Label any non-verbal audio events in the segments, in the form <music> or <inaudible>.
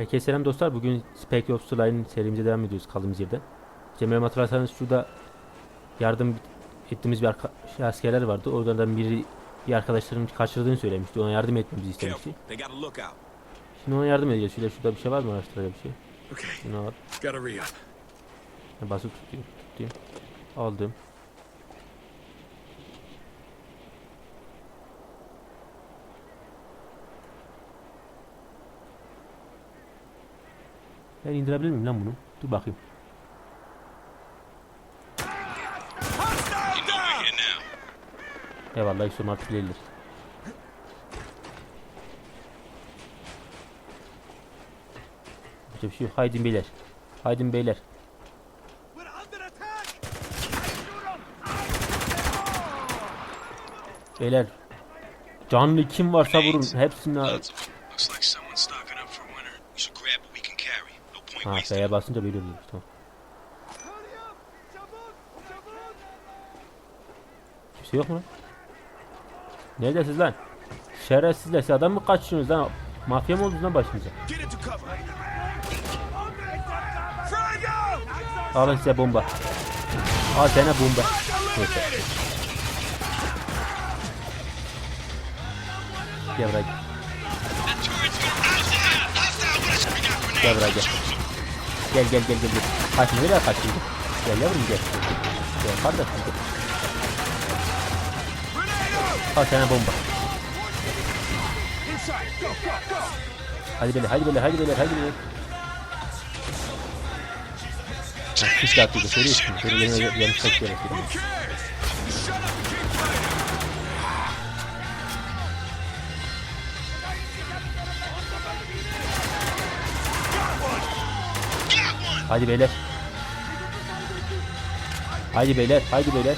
Herkese selam dostlar. Bugün Spec Ops The Line serimize devam ediyoruz kaldığımız yerden. Cemil hatırlarsanız şurada yardım ettiğimiz bir arka- şey, askerler vardı. Oradan biri bir arkadaşlarının kaçırdığını söylemişti. Ona yardım etmemizi istemişti. Şimdi ona yardım edeceğiz. Şöyle şurada bir şey var mı araştıracak bir şey? Okay, Şunu al. Basıp tutuyor. Tutayım. Aldım. Ben indirebilir miyim lan bunu? Dur bakayım. Eyvallah sorun artık ilerler. Yapacak bir şey yok. Haydin beyler. Haydin beyler. Beyler. Canlı kim varsa vurun. Hepsini al. Lots of them. Looks like someone's stocking up for winter. We should grab what we can carry. No point Ha. F'ye basınca oluyor. Tamam. Kimse yok mu lan? Neredesiniz lan? Şerefsizler siz adam mı kaçıyorsunuz lan? Mafya mı oldunuz lan başınıza? Alın size bomba. Al sana bomba. Neyse. Gel buraya gel. Gel buraya gel. Gel gel gel gel. Kaçma nereye kaçtın? Gel yavrum gel. Gel kardeşim gel. Al sana bomba. Hadi beyler hadi beyler hadi beyler hadi beyler. Hiç de atıydı. Söylüyorsun. Böyle yerine yerine Hadi beyler. Hadi beyler, hadi beyler.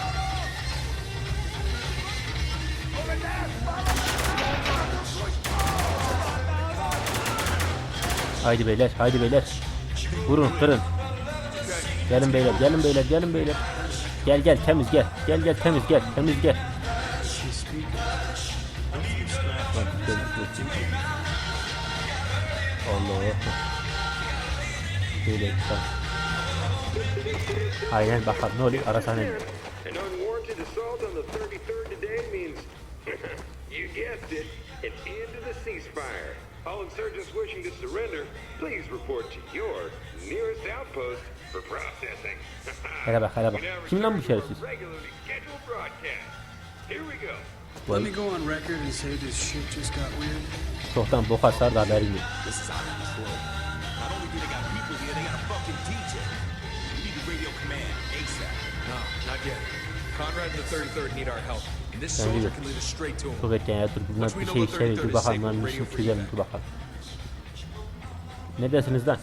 Haydi beyler, haydi beyler. Vurun, kırın. Gelin beyler, gelin beyler, gelin beyler. Gel gel temiz gel. Gel gel temiz gel. Temiz gel. Allah. Böyle güzel. Aynen bakalım ne oluyor ara <laughs> <laughs> Hele bak hele bak. Kim lan bu şerefsiz? Let me go on record and say this shit just got weird. Çoktan bok hasar da haberim yok fucking DJ. We need to radio command ASAP. No, not yet. Conrad and the 33rd need our help. And this soldier can lead us straight to him. Çok erken ya dur bunlar bir şey işlemiyor. Dur bakalım lan bir şey çözelim dur bakalım. Ne dersiniz lan?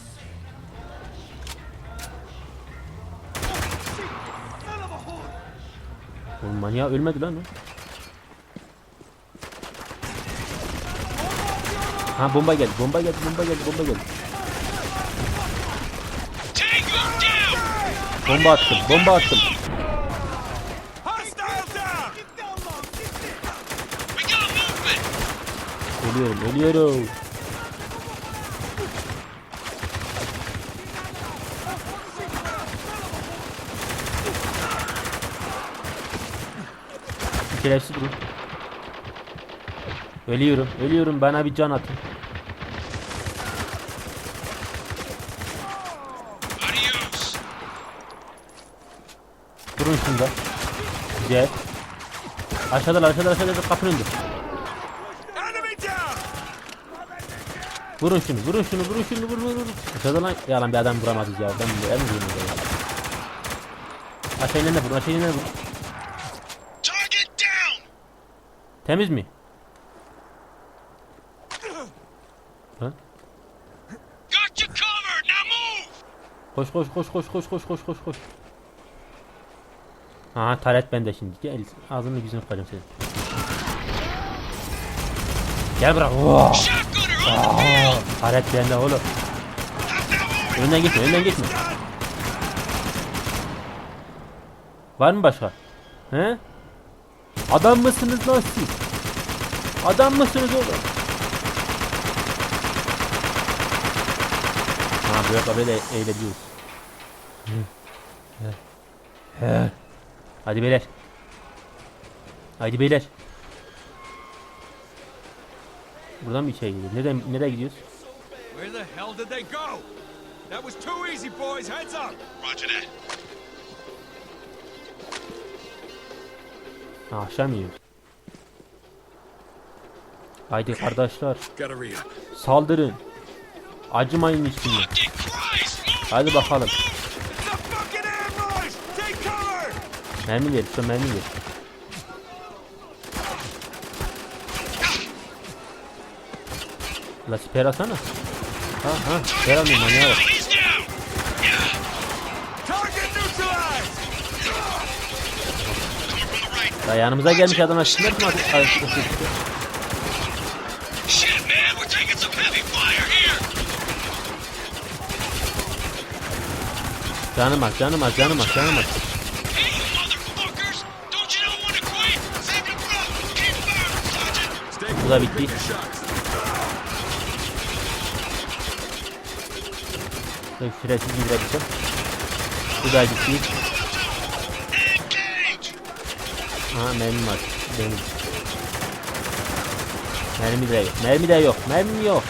Oğlum manyağı ölmedi lan o. Ha bomba geldi, bomba geldi, bomba geldi, bomba geldi. Tango down! Bomba attım, bomba attım. Ölüyorum, ölüyorum. Şerefsiz durun. Ölüyorum, ölüyorum. Bana bir can atın. Durun şunda. Güzel. Aşağıda aşağıda aşağıda kapının önünde. Vurun şunu, vurun şunu, vurun şunu, vurun vurun. Aşağıda lan, ya lan bir adam vuramadık ya. Ben de en vurayım ya. Aşağı inene vurun, aşağı inene vurun. Temiz mi? Move! Koş koş koş koş koş koş koş koş koş. Aha taret bende şimdi. Gel ağzını yüzünü kıracağım senin. Gel bırak. Oh. Field! Taret bende oğlum. Önden gitme önden gitme. Var mı başka? He? Adam mısınız lan siz? Adam mısınız oğlum? Ha böyle böyle eğleniyoruz. He. He. Hadi beyler. Hadi beyler. Buradan bir şey gidiyor. Nereden nereye gidiyoruz? Where the hell did they go? That was too easy, boys. Heads up. Roger that. Ha, aşağı mı iniyoruz? Haydi kardeşler. Saldırın. Acımayın hiç! Hadi bakalım. Mermi ver. Şu mermi ver. La siper atsana. Ha ha. Siper alayım manyağa bak. Ya yanımıza gelmiş adamlar. Kimler mi artık? Canım az, canım az, canım az, canım az. Bu da bitti. Süresiz indirebilsem. Bu da gitti. Engage! Ha mermi var. Benim. Mermi de yok. Mermi de yok. Mermi yok.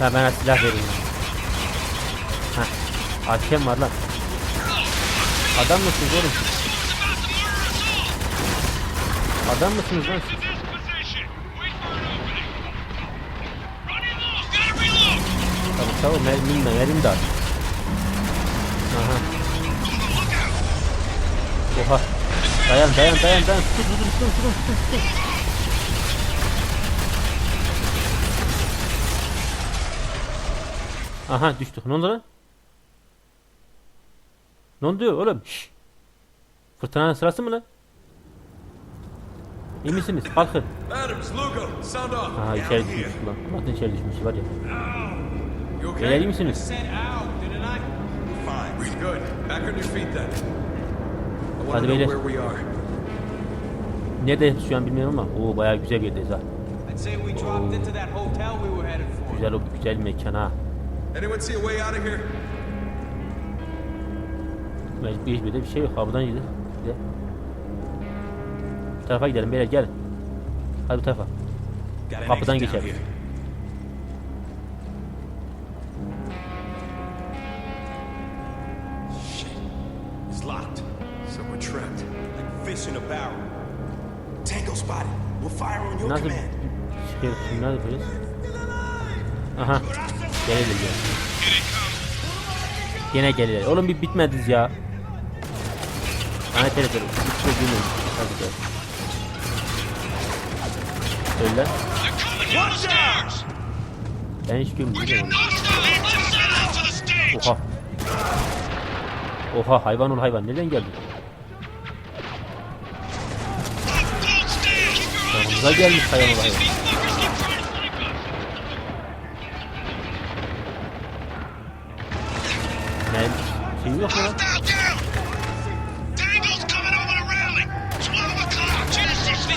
Ha bana silah verin. Ha. Hakem var lan. Adam mısınız oğlum? Adam mısınız lan siz? Tamam tamam mermim de mermim de. Aha. Oha. Dayan dayan dayan dayan. Tutun tutun tutun tutun tutun Aha düştük. Ne oldu lan? Ne oldu oğlum? Şşş. Fırtınanın sırası mı lan? İyi misiniz? Kalkın. Aha içeri düşmüş lan. Bakın içeri düşmüş var ya. Beyler iyi misiniz? Hadi beyler. Neredeyiz şu an bilmiyorum ama. Oo bayağı güzel bir yerdeyiz ha. For. Güzel o güzel mekan ha. Anyone see a way out of here? Mecbur hiçbir de bir şey yok. Ha buradan gidelim. De. Bu tarafa gidelim beyler gelin. Hadi bu tarafa. Kapıdan geçelim. Nasıl çıkıyoruz şimdi ne yapıyoruz? Aha. Gelelim ya. Gene gelelim. Oğlum bir bitmediniz ya. Lanet herifler. Hiç şey bilmiyorum. Hadi gel. Öyle. They're coming down the stairs! Ben hiç stage! Oha. Oha hayvan ol hayvan. Nereden geldin? Yanımıza gelmiş hayvan ol hayvan.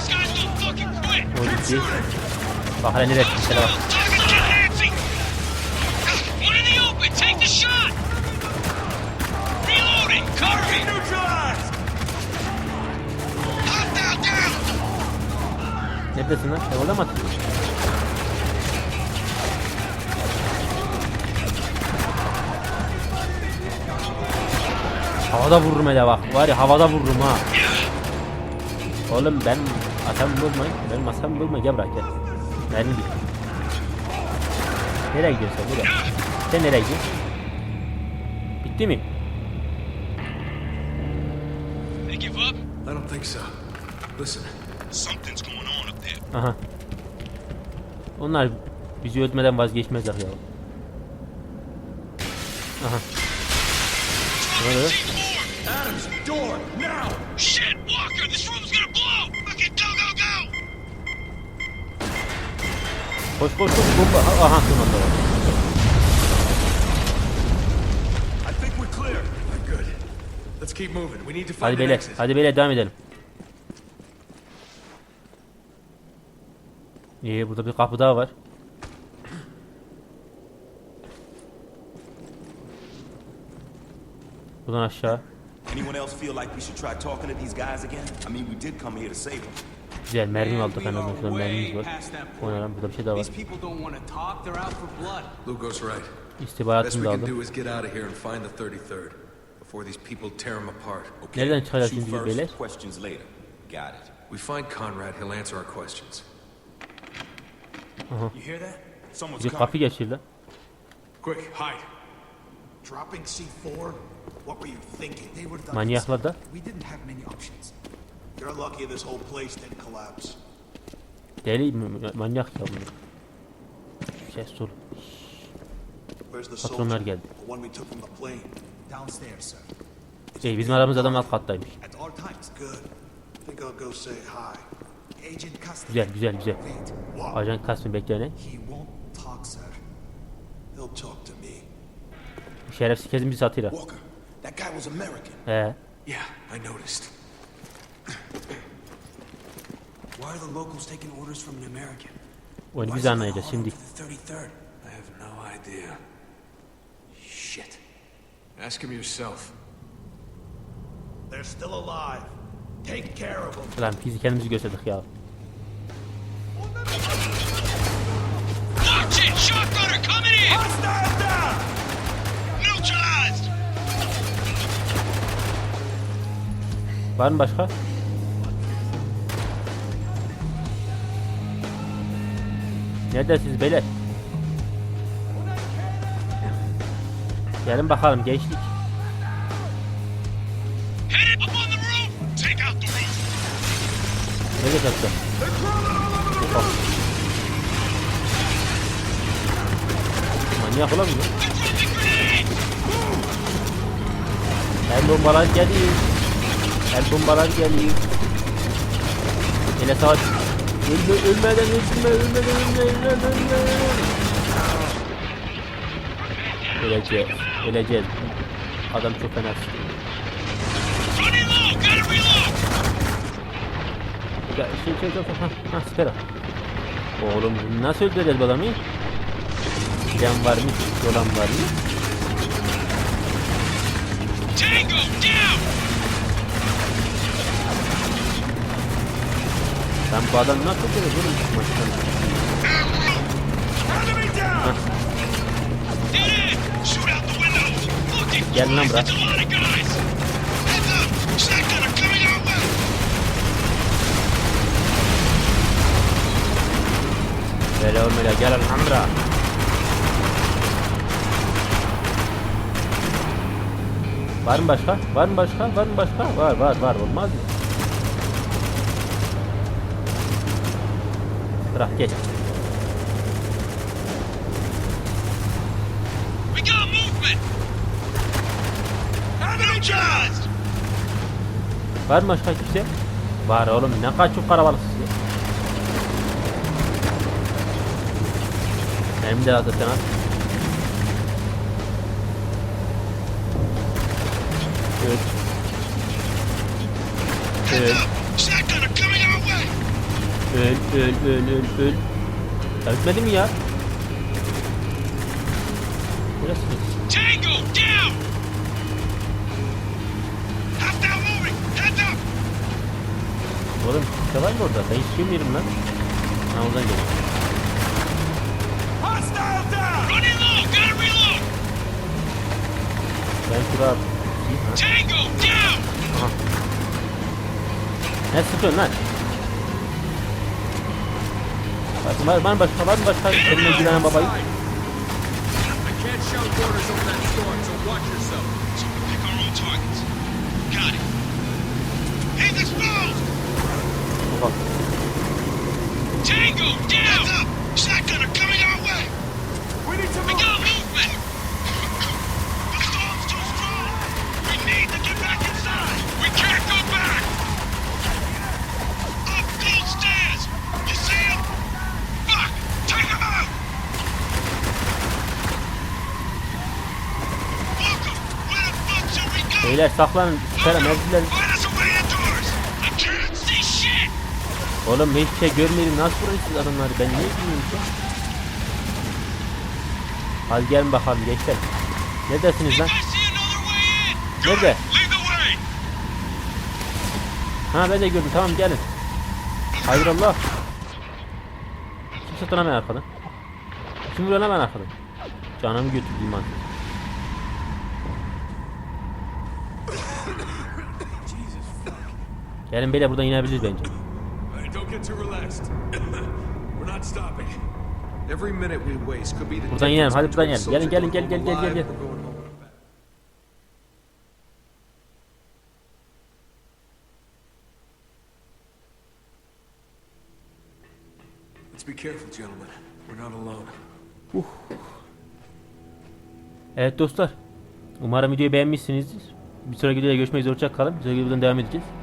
Guys don't fucking quit! O gitti. Bak hele nereye gitmişler bak. Neredesin lan? Sen orada mı? Havada vururum hele bak. Var ya havada vururum ha. Oğlum ben atamı bulmayın. Benim atamı bulmayın. Gel bırak gel. Mermi bitti. Nereye gidiyorsun? Nereye? Sen nereye gidiyorsun? Bitti mi? They give up? I don't think so. Listen, Something's going on up there. Aha. Onlar bizi öldürmeden vazgeçmezler ya. Aha. Ne oluyor? Adams, door, now! Shit, Walker, this room's gonna blow! Fucking go, go, go! Koş koş koş bomba. Ha- Aha tırmandı. I think we're clear. Good. Let's keep moving. We need to find Hadi an beyler. exit. Hadi beyler devam edelim. İyi burada bir kapı daha var. Buradan aşağı. Anyone else feel like we should try talking to these guys again? I mean, we did come here to save them. Güzel mermi aldık we en azından. mermimiz var. O ne lan burada bir şey daha var. These people don't want to talk. They're out for blood. Lugo's right. Best İstihbaratını we da can aldım. do is get out of here and find the 33rd before these people tear them apart. Okay. Nereden şimdi first, beyler? questions later. Got it. We find Conrad, he'll answer our questions. You hear that? Someone's Bir coming. kapı geçir lan. Quick, hide. Dropping C4? What were you thinking? They would have done Manyaklar da. this. We didn't have many options. You're lucky this whole place didn't collapse. Deli mi- manyak ya bunlar. Ses dur. Patronlar geldi. The one we took from the plane. Downstairs, sir. Şey bizim aramızda adam alt kattaymış. Güzel güzel güzel. Ajan to me. Şerefsiz kesin bir satıyla. Walker, that guy was American. Yeah. Yeah, I noticed. <clears throat> Why are the locals taking orders from an American? Oyunu biz anlayacağız şimdi. The 33rd. I have no idea. Shit. Ask him yourself. They're still alive. Take care of them. Lan biz kendimizi gösterdik ya. Var mı başka? Neredesiniz beyler? Gelin bakalım gençlik. Ne geçerse. Manyak. They're throwing grenades! El bombalar geliyor. El bombalar geliyor. Yine savaş. Ölme, ölmeden ölme, ölmeden ölme, ölme, ölme. Öleceğiz, öleceğiz. Adam çok fena! Ya şey şey çok ha ha süper. Oğlum nasıl öldüreceğiz bu adamı? Can var mı? Dolan var mı? Tango, down! A lot of guys! Heads up! Shotgunner coming our way! Böyle olmayla gel Alhamdra. Var mı başka? Var mı başka? Var mı başka? Var var var olmaz mı? Bırak geç. We got movement! Var mı başka kimse? Var oğlum ne çok karabalıksız ya. Benim de zaten at. Evet. Evet. up! Shotgunner coming our way! Öl öl öl öl öl. Ölmedi mi ya? Burası mı? Tango, down! Hostile moving! Heads up! Oğlum var mı orada? Ben hiç bilmiyorum lan. Ha oradan geliyor. Hostile down! Running low! Gotta reload! Ben şuraya... Ha. Tango, down! Ne sıkıyorsun lan? Var, var, var mı başka var mı başka? Eline güvenen babayı. I can't shout orders over that storm, so watch yourself. So we pick our own targets. Got it. He's exposed! Bak. Tango, down! Heads up! Shotgunner coming our way! We need to We move! Beyler saklanın. Kerem ezdiler. Oğlum hiçbir şey görmeyelim. Nasıl vurun siz adamları? Ben ne bilmiyorum ki. Hadi gelin bakalım gençler. Lan? Another way in! Nerede? Ha ben de gördüm. Tamam gelin. Hayır Allah. Kim satın hemen arkadan? Kim vuruyor hemen arkadan? Canımı götürdüm ben. Gelin beyler buradan inebiliriz bence. <coughs> Buradan inelim. Hadi buradan inelim. Gelin gelin gel gel gel gel gel. alone. Evet dostlar. Umarım videoyu beğenmişsinizdir. Bir sonraki videoda görüşmek üzere. Hoşça kalın. Bir sonraki videodan devam edeceğiz.